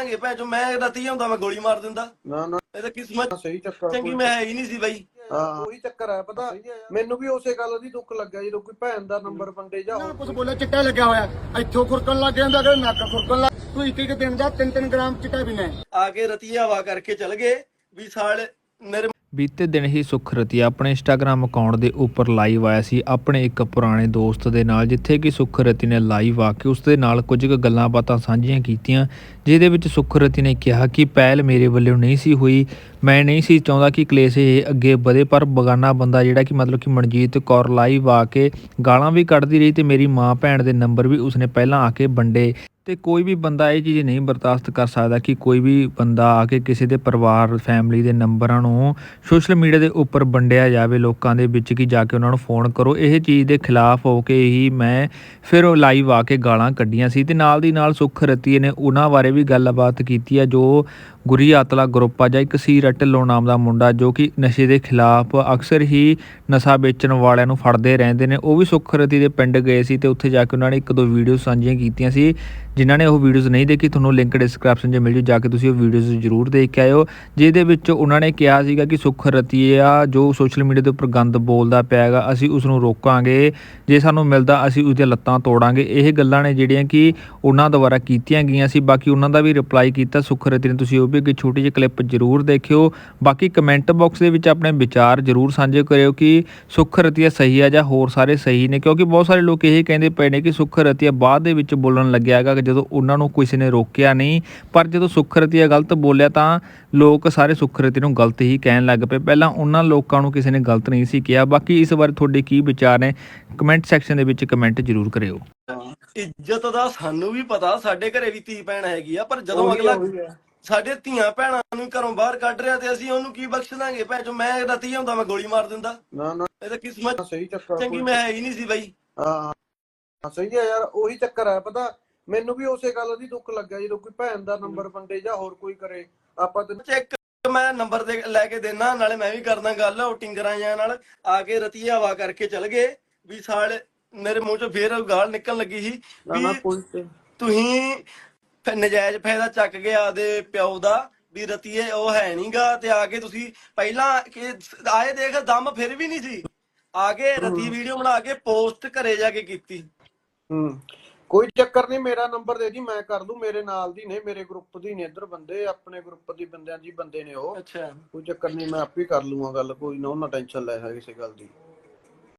ਬਖਸ਼ਾਂਗੇ ਭੈਣ ਚੋ ਮੈਂ ਰਤੀ ਹੁੰਦਾ ਮੈਂ ਗੋਲੀ ਮਾਰ ਦਿੰਦਾ। ਨਾ ਨਾ। ਇਹ ਤਾਂ ਕਿਸਮਤ ਸਹੀ ਚੱਕਰ ਚੰਗੀ ਮੈਂ ਹੈ ਹੀ ਨਹੀਂ ਸੀ ਬਾਈ। ਹਾਂ। ਉਹੀ ਚੱਕਰ ਹੈ ਪਤਾ ਮੈਨੂੰ ਵੀ ਉਸੇ ਗੱਲ ਦੀ ਦੁੱਖ ਲੱਗਿਆ ਜਦੋਂ ਕੋਈ ਭੈਣ ਦਾ ਨੰਬਰ ਵੰਡੇ ਜਾ ਨਾ ਕੁਝ ਬੋਲੇ ਚਿੱਟਾ ਲੱਗਿਆ ਹੋਇਆ। ਇੱਥੋਂ ਖੁਰਕਣ ਲੱਗ ਜਾਂਦਾ ਅਗਰ ਨੱਕ ਖੁਰਕਣ ਲੱਗ ਤੂੰ ਇੱਕ ਇੱਕ ਦਿਨ ਦਾ 3-3 ਗ੍ਰਾਮ ਚਿੱਟਾ ਪੀਣਾ ਹੈ। ਆ ਕੇ ਰਤੀ ਹਵਾ ਕਰਕੇ ਚਲ ਗਏ ਵੀ ਸਾਲ ਮੇਰੇ ਬੀਤੇ ਦਿਨ ਹੀ ਸੁਖਰਤੀ ਆਪਣੇ ਇੰਸਟਾਗ੍ਰam ਅਕਾਊਂਟ ਦੇ ਉੱਪਰ ਲਾਈਵ ਆਇਆ ਸੀ ਆਪਣੇ ਇੱਕ ਪੁਰਾਣੇ ਦੋਸਤ ਦੇ ਨਾਲ, ਜਿੱਥੇ ਕਿ ਸੁਖਰਤੀ ਨੇ ਲਾਈਵ ਆ ਕੇ ਉਸ ਦੇ ਨਾਲ ਕੁਝ ਕੁ ਗੱਲਾਂ ਬਾਤਾਂ ਸਾਂਝੀਆਂ ਕੀਤੀਆਂ, ਜਿਹਦੇ ਵਿੱਚ ਸੁਖਰਤੀ ਨੇ ਕਿਹਾ ਕਿ ਪਹਿਲ ਮੇਰੇ ਵੱਲੋਂ ਨਹੀਂ ਸੀ ਹੋਈ, ਮੈਂ ਨਹੀਂ ਸੀ ਚਾਹੁੰਦਾ ਕਿ ਕਲੇਸ਼ ਇਹ ਅੱਗੇ ਵਧੇ, ਪਰ ਬਗਾਨਾ ਬੰਦਾ ਜਿਹੜਾ ਕਿ ਮਤਲਬ ਕਿ ਮਨਜੀਤ ਕੌਰ ਲਾਈਵ ਆ ਕੇ ਗਾਲਾਂ ਵੀ ਕੱਢਦੀ ਰਹੀ ਤੇ ਮੇਰੀ ਮਾਂ ਭੈਣ ਦੇ ਨੰਬਰ ਵੀ ਉਸਨੇ ਪਹਿਲਾਂ ਆ ਕੇ ਵੰਡੇ। ਤੇ ਕੋਈ ਵੀ ਬੰਦਾ ਇਹ ਚੀਜ਼ ਨਹੀਂ ਬਰਦਾਸ਼ਤ ਕਰ ਸਕਦਾ ਕਿ ਕੋਈ ਵੀ ਬੰਦਾ ਆ ਕੇ ਕਿਸੇ ਦੇ ਪਰਿਵਾਰ ਫੈਮਿਲੀ ਦੇ ਨੰਬਰਾਂ ਨੂੰ ਸੋਸ਼ਲ ਮੀਡੀਆ ਦੇ ਉੱਪਰ ਵੰਡਿਆ ਜਾਵੇ, ਲੋਕਾਂ ਦੇ ਵਿੱਚ ਕਿ ਜਾ ਕੇ ਉਹਨਾਂ ਨੂੰ ਫੋਨ ਕਰੋ। ਇਹ ਚੀਜ਼ ਦੇ ਖਿਲਾਫ ਹੋ ਕੇ ਹੀ ਮੈਂ ਫਿਰ ਉਹ ਲਾਈਵ ਆ ਕੇ ਗਾਲਾਂ ਕੱਢੀਆਂ ਸੀ ਤੇ ਨਾਲ ਦੀ ਨਾਲ ਸੁਖ ਰਤੀਏ ਨੇ ਉਹਨਾਂ ਬਾਰੇ ਵੀ ਗੱਲਬਾਤ ਕੀਤੀ ਆ, ਜੋ ਗੁਰੀ ਆਤਲਾ ਗਰੁੱਪ ਆ ਜਾਂ ਇੱਕ ਸੀਰਤ ਢਿੱਲੋਂ ਨਾਮ ਦਾ ਮੁੰਡਾ ਜੋ ਕਿ ਨਸ਼ੇ ਦੇ ਖਿਲਾਫ ਅਕਸਰ ਹੀ ਨਸ਼ਾ ਵੇਚਣ ਵਾਲਿਆਂ ਨੂੰ ਫੜਦੇ ਰਹਿੰਦੇ ਨੇ, ਉਹ ਵੀ ਸੁਖਰਤੀ ਦੇ ਪਿੰਡ ਗਏ ਸੀ ਤੇ ਉੱਥੇ ਜਾ ਕੇ ਉਹਨਾਂ ਨੇ ਇੱਕ ਦੋ ਵੀਡੀਓ ਸਾਂਝੀਆਂ ਕੀਤੀਆਂ ਸੀ ਜਿਨ੍ਹਾਂ ਨੇ ਉਹ ਵੀਡੀਓਜ਼ ਨਹੀਂ ਦੇਖੀ, ਤੁਹਾਨੂੰ ਲਿੰਕ ਡਿਸਕ੍ਰਿਪਸ਼ਨ 'ਚ ਮਿਲ ਜੂ, ਜਾ ਕੇ ਤੁਸੀਂ ਉਹ ਵੀਡੀਓਜ਼ ਜ਼ਰੂਰ ਦੇਖ ਕੇ ਆਇਓ। ਜਿਹਦੇ ਵਿੱਚ ਉਹਨਾਂ ਨੇ ਕਿਹਾ ਸੀਗਾ ਕਿ ਸੁਖ ਰਤੀਆ ਜੋ ਸੋਸ਼ਲ ਮੀਡੀਆ ਦੇ ਉੱਪਰ ਗੰਦ ਬੋਲਦਾ ਪਿਆ ਹੈਗਾ, ਅਸੀਂ ਉਸ ਨੂੰ ਰੋਕਾਂਗੇ, ਜੇ ਸਾਨੂੰ ਮਿਲਦਾ ਅਸੀਂ ਉਹਦੀਆਂ ਲੱਤਾਂ ਤੋੜਾਂਗੇ। ਇਹ ਗੱਲਾਂ ਨੇ ਜਿਹੜੀਆਂ ਕਿ ਉਹਨਾਂ ਦੁਆਰਾ ਕੀਤੀਆਂ ਗਈਆਂ ਸੀ। ਬਾਕੀ ਉਹਨਾਂ ਦਾ ਵੀ ਰਿਪਲਾਈ ਕੀਤਾ ਸੁਖ ਰਤੀ ਨੇ, ਤੁਸੀਂ ਉਹ ਵੀ ਇੱਕ ਛੋਟੀ ਜਿਹੀ ਕਲਿੱਪ ਜ਼ਰੂਰ ਦੇਖਿਓ। ਬਾਕੀ ਕਮੈਂਟ ਬਾਕਸ ਦੇ ਵਿੱਚ ਆਪਣੇ ਵਿਚਾਰ ਜ਼ਰੂਰ ਸਾਂਝੇ ਕਰਿਓ ਕਿ ਸੁਖ ਰਤੀਆ ਸਹੀ ਹੈ ਜਾਂ ਹੋਰ ਸਾਰੇ ਸਹੀ ਨੇ, ਕਿਉਂਕਿ ਬਹੁਤ ਸਾਰੇ ਲੋਕ ਇਹ ਕਹਿੰਦੇ ਪਏ ਨੇ ਕਿ ਸੁਖ ਰਤੀਆ ਬਾਅਦ ਦੇ ਵਿੱਚ ਬੋਲਣ ਲੱਗਿਆ ਹੈਗਾ। ਜਦੋਂ ਉਹਨਾਂ ਨੂੰ ਕਿਸੇ ਨੇ ਰੋਕਿਆ ਨਹੀਂ ਪਰ ਜਦੋਂ ਸੁਖ ਰਤੀਆ ਗਲਤ ਬੋਲਿਆ ਤਾਂ ਲੋਕ ਸਾਰੇ ਸੁਖ ਰਤੀ ਨੂੰ ਗਲਤ ਹੀ ਕਹਿਣ ਲੱਗ ਪਏ। ਪਹਿਲਾਂ ਉਹਨਾਂ ਲੋਕਾਂ ਨੂੰ ਕਿਸੇ ਨੇ ਗਲਤ ਨਹੀਂ ਸੀ ਕਿਹਾ। ਬਾਕੀ ਇਸ ਬਾਰੇ ਤੁਹਾਡੇ ਕੀ ਵਿਚਾਰ ਨੇ? ਕਮੈਂਟ ਸੈਕਸ਼ਨ ਦੇ ਵਿੱਚ ਕਮੈਂਟ ਜ਼ਰੂਰ ਕਰਿਓ। ਇੱਜ਼ਤ ਦਾ ਸਾਨੂੰ ਵੀ ਪਤਾ ਸਾਡੇ ਘਰੇ ਵੀ ਧੀ ਭੈਣ ਹੈਗੀ ਆ ਪਰ ਜਦੋਂ ਅਗਲਾ। ਸਾਡੇ ਧੀਆਂ ਭੈਣਾਂ ਨੂੰ ਘਰੋਂ ਬਾਹਰ ਕੱਢ ਰਿਹਾ ਤੇ ਅਸੀਂ ਉਹਨੂੰ ਕੀ ਬਖਸ਼ ਦਾਂਗੇ ਭੈਣ ਚੋ ਮੈਂ ਰਤੀ ਹੁੰਦਾ ਮੈਂ ਗੋਲੀ ਮਾਰ ਦਿੰਦਾ। ਨਾ ਨਾ। ਇਹ ਤਾਂ ਕਿਸਮਤ ਸਹੀ ਚੱਕਰ ਚੰਗੀ ਮੈਂ ਹੈ ਹੀ ਨਹੀਂ ਸੀ ਬਾਈ। ਹਾਂ ਹਾਂ, ਸਹੀ ਹੈ ਯਾਰ ਉਹੀ ਚੱਕਰ ਹੈ ਪਤਾ ਮੈਨੂੰ ਵੀ ਉਸੇ ਗੱਲ ਦੀ ਦੁੱਖ ਲੱਗਿਆ ਜਦੋਂ ਕੋਈ ਭੈਣ ਦਾ ਨੰਬਰ ਵੰਡੇ ਜਾਂ ਹੋਰ ਕੋਈ ਕਰੇ। ਆਪਾਂ ਤੇ ਚੈੱਕ ਮੈਂ ਨੰਬਰ ਦੇ ਲੈ ਕੇ ਦੇਣਾ ਨਾਲੇ ਮੈਂ ਵੀ ਕਰਦਾ ਗੱਲ ਉਹ ਟਿੰਗਰਾਂ ਜਾਂ ਨਾਲ ਆ ਕੇ ਰਤੀ ਹਵਾ ਕਰਕੇ ਚਲ ਗਏ ਵੀ ਸਾਲ ਮੇਰੇ ਮੂੰਹ ਚੋਂ ਫੇਰ ਗਾਲ ਨਿਕਲਣ ਲੱਗੀ ਸੀ ਵੀ ਤੁਸੀਂ ਨਜਾਇਜ਼ ਫਾਇਦਾ ਚੱਕ ਗਏ ਆਦੇ ਪਿਓ ਦਾ ਵੀ ਰਤੀਏ ਉਹ ਹੈ ਨਹੀਂਗਾ ਤੇ ਆ ਕੇ ਤੁਸੀਂ ਪਹਿਲਾਂ ਕਿ ਆਏ ਦੇਖ ਦਮ ਫਿਰ ਵੀ ਨਹੀਂ ਸੀ। ਆ ਕੇ ਰਤੀ ਵੀਡੀਓ ਬਣਾ ਕੇ ਪੋਸਟ ਘਰੇ ਜਾ ਕੇ ਕੀਤੀ। ਹੂੰ। ਕੋਈ ਚੱਕਰ ਨਹੀਂ ਮੇਰਾ ਨੰਬਰ ਦੇ ਦੀ ਮੈਂ ਕਰ ਦੂੰ ਮੇਰੇ ਨਾਲ ਦੀ ਨੇ ਮੇਰੇ ਗਰੁੱਪ ਦੀ ਨੇ ਇੱਧਰ ਬੰਦੇ ਆਪਣੇ ਗਰੁੱਪ ਦੀ ਬੰਦਿਆਂ ਦੀ ਬੰਦੇ ਨੇ ਉਹ। ਅੱਛਾ। ਕੋਈ ਚੱਕਰ ਨਹੀਂ ਮੈਂ ਆਪੇ ਕਰ ਲੂੰਗਾ ਗੱਲ ਕੋਈ ਨਾ ਉਹਨਾਂ ਟੈਨਸ਼ਨ ਲੈ ਹੈ ਕਿਸੇ ਗੱਲ ਦੀ।